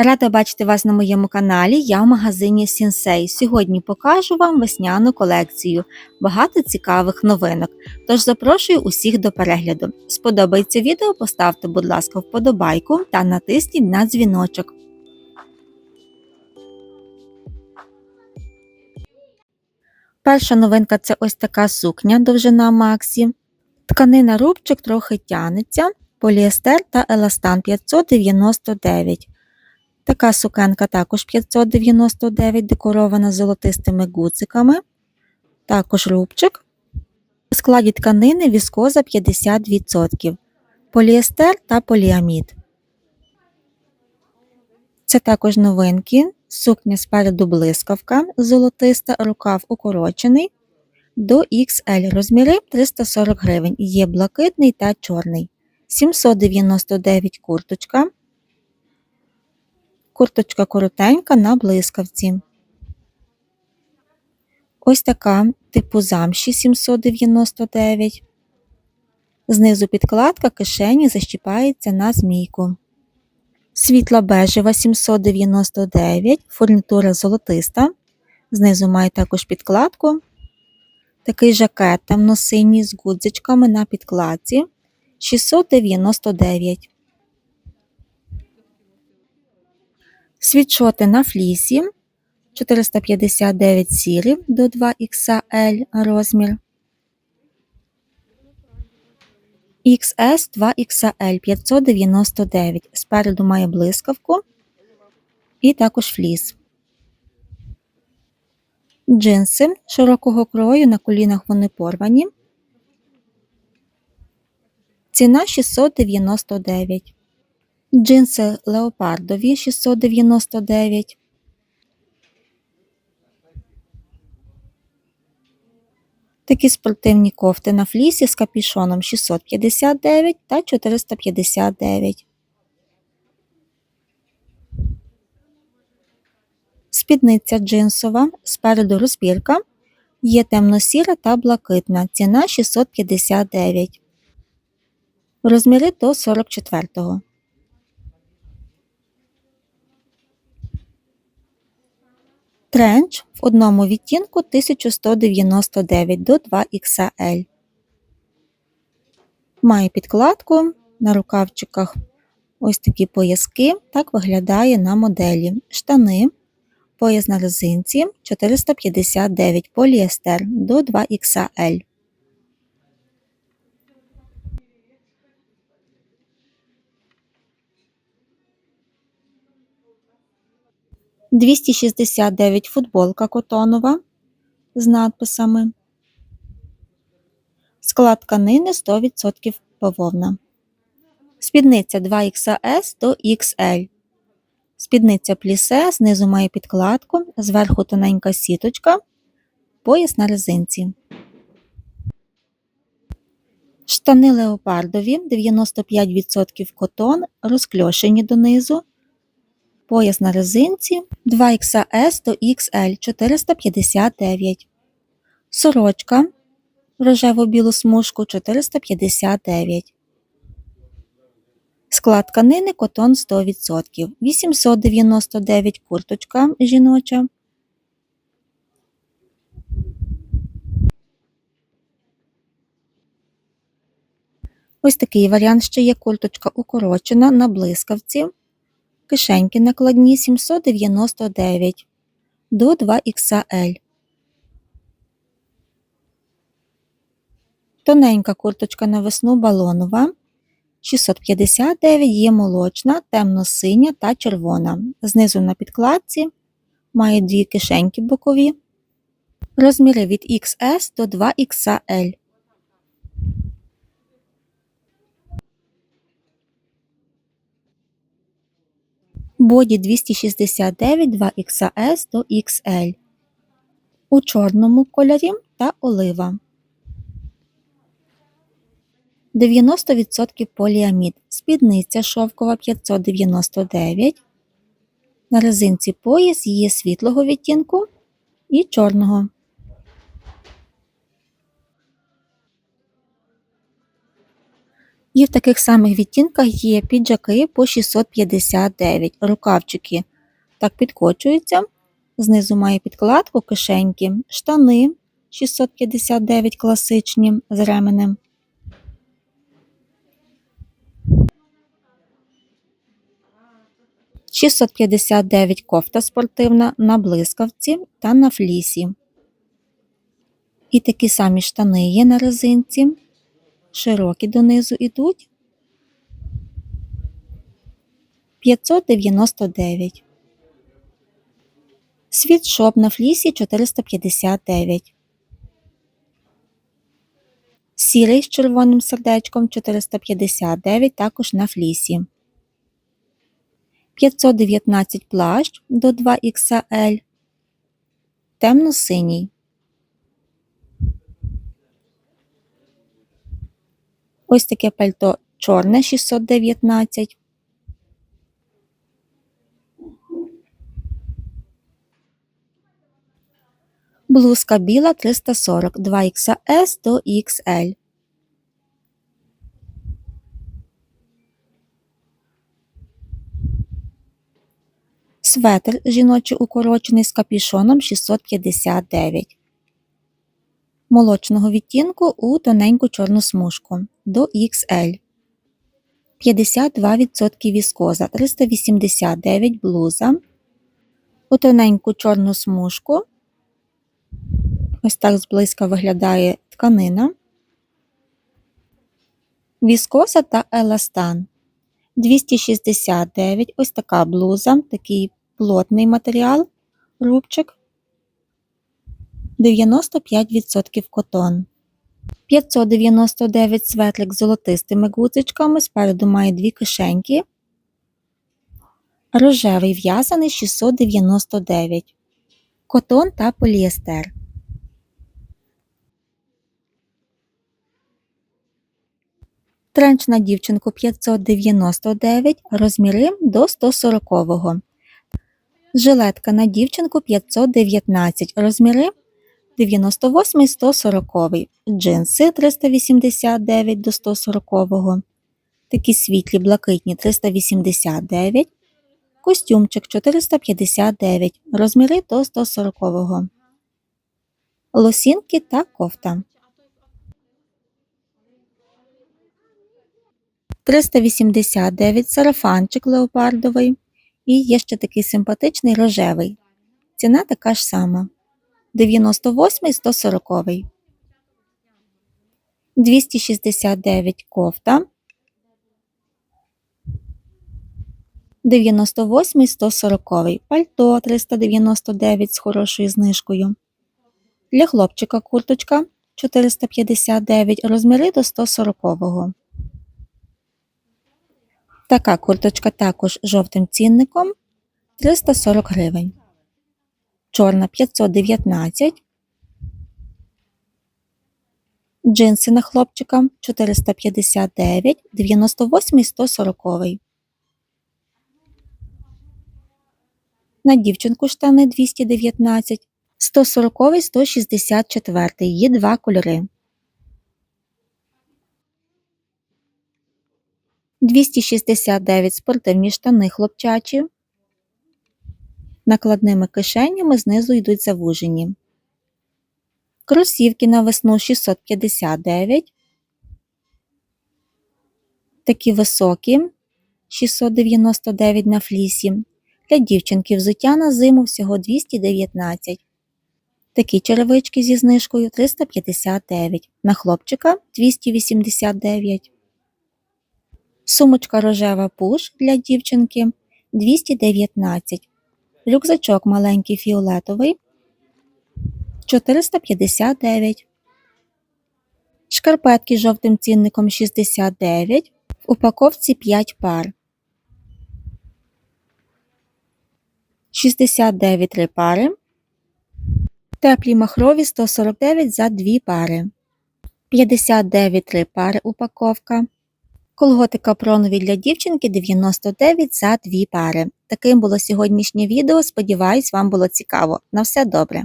Рада бачити вас на моєму каналі. Я в магазині Сінсей. Сьогодні покажу вам весняну колекцію. Багато цікавих новинок. Тож запрошую усіх до перегляду. Сподобається відео, поставте, будь ласка, вподобайку та натисніть на дзвіночок. Перша новинка це ось така сукня довжина Максі. Тканина рубчик трохи тянеться, поліестер та еластан 599. Така сукенка також 599, декорована золотистими гудзиками. Також рубчик. У складі тканини віскоза 50%, поліестер та поліамід. Це також новинки. Сукня спереду блискавка, золотиста, рукав укорочений. До XL розміри 340 гривень. Є блакитний та чорний. 799 курточка. Курточка коротенька на блискавці. Ось така типу замші 799. Знизу підкладка кишені защіпається на змійку. Світла бежева 799, фурнітура золотиста. Знизу має також підкладку. Такий жакет темно-синій з гудзичками на підкладці 699. Світшоти на флісі 459 сірі до 2XL розмір. XS 2XL 599. Спереду має блискавку і також фліс. Джинси широкого крою на колінах вони порвані. Ціна 699. Джинси леопардові 699. Такі спортивні кофти на флісі з капішоном 659 та 459. Спідниця джинсова, спереду розбірка. Є темно-сіра та блакитна. Ціна 659. Розміри до 44-го. Тренч в одному відтінку 1199 до 2XL. Має підкладку на рукавчиках. Ось такі пояски. Так виглядає на моделі. Штани. Пояс на резинці 459 поліестер до 2XL. Двісті шістдесят дев'ять футболка котонова з надписами. Склад тканини 100% бавовна. Спідниця 2XS до XL. Спідниця плісе, знизу має підкладку, зверху тоненька сіточка, пояс на резинці. Штани леопардові 95% котон, розкльошені донизу. Пояс на резинці 2XS до XL 459. Сорочка рожево-білу смужку 459. Склад тканини котон 100%. 899 курточка жіноча. Ось такий варіант ще є курточка укорочена на блискавці. Кишеньки накладні 799 до 2XL. Тоненька курточка на весну балонова. 659 є молочна, темно-синя та червона. Знизу на підкладці має дві кишеньки бокові. Розміри від XS до 2XL. Боді 269 2XS до XL. У чорному кольорі та олива. 90% поліамід. Спідниця шовкова 599. На резинці пояс є світлого відтінку і чорного. І в таких самих відтінках є піджаки по 659, рукавчики так підкочуються. Знизу має підкладку, кишеньки, штани 659 класичні з ременем. – 659 кофта спортивна на блискавці та на флісі. І такі самі штани є на резинці, широкі донизу йдуть. 599. Світшоп на флісі 459. Сірий з червоним сердечком 459 також на флісі. 519 плащ до 2XL. Темно-синій. Ось таке пальто чорне 619. Блузка біла 340 2XS до XL. Светр жіночий укорочений з капюшоном 659. Молочного відтінку у тоненьку чорну смужку до XL. 52% віскоза 389 блуза. У тоненьку чорну смужку Ось так зблизька виглядає тканина, віскоса та еластан. 269 ось така блуза, такий плотний матеріал, рубчик, 95% котон. 599 светлик з золотистими гудзичками, спереду має дві кишеньки. Рожевий в'язаний 699. Котон та поліестер. Тренч на дівчинку 599, розміри до 140. Жилетка на дівчинку 519, розміри 98 140. Джинси 389 до 140. Такі світлі блакитні 389. Костюмчик 459, розміри до 140. Лосінки та кофта. 389 сарафанчик леопардовий. І є ще такий симпатичний рожевий. Ціна така ж сама. 98 140. 269 кофта. 98 140 пальто 399 з хорошою знижкою. Для хлопчика курточка 459 розміри до 140. Така курточка також жовтим цінником 340 гривень. Чорна 519. Джинси на хлопчика 459, 98 і 140. На дівчинку штани 219, 140 164. Є два кольори. 269 спортивні штани хлопчачі. Накладними кишенями знизу йдуть завужені. Кросівки на весну 659. Такі високі 699 на флісі. Для дівчинки взуття на зиму всього 219. Такі черевички зі знижкою 359. На хлопчика 289. Сумочка рожева пуш для дівчинки 219. Рюкзачок маленький фіолетовий 459. Шкарпетки з жовтим цінником 69. В упаковці 5 пар. 69 3 пари. Теплі махрові 149 за 2 пари. 59 3 пари упаковка. Колготи капронові для дівчинки 99 за 2 пари. Таким було сьогоднішнє відео. Сподіваюсь, вам було цікаво. На все добре!